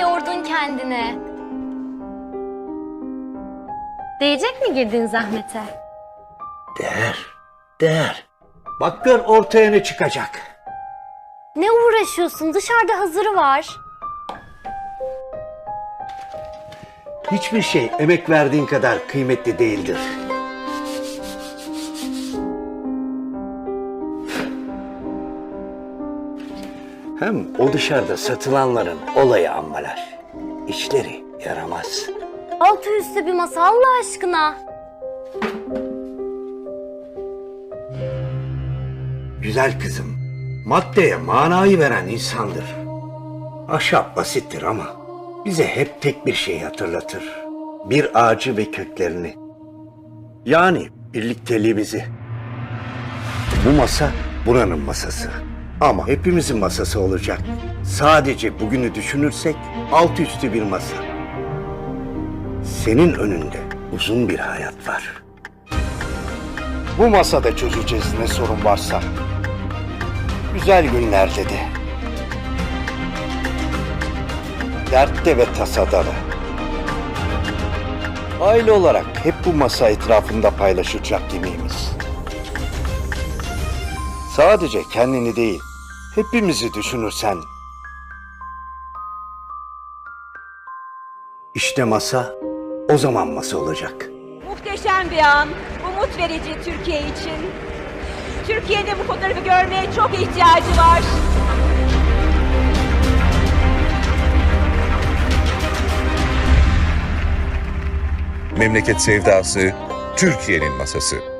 yordun kendini. Değecek mi girdiğin zahmete? Değer, değer. Bak gör ortaya ne çıkacak. Ne uğraşıyorsun? Dışarıda hazırı var. Hiçbir şey emek verdiğin kadar kıymetli değildir. Hem o dışarıda satılanların olayı ambalaj. İçleri yaramaz. Altı üstü bir masa Allah aşkına. Güzel kızım, maddeye manayı veren insandır. Ahşap basittir ama bize hep tek bir şey hatırlatır. Bir ağacı ve köklerini. Yani birlikteliğimizi. Bu masa buranın masası. Ama hepimizin masası olacak. Sadece bugünü düşünürsek alt üstü bir masa. Senin önünde uzun bir hayat var. Bu masada çözeceğiz ne sorun varsa. Güzel günlerde de. Dertte ve tasada da. Aile olarak hep bu masa etrafında paylaşacak yemeğimiz. Sadece kendini değil, hepimizi düşünürsen. İşte masa o zaman masa olacak. Muhteşem bir an, umut verici Türkiye için. Türkiye'de bu fotoğrafı görmeye çok ihtiyacı var. Memleket sevdası, Türkiye'nin masası.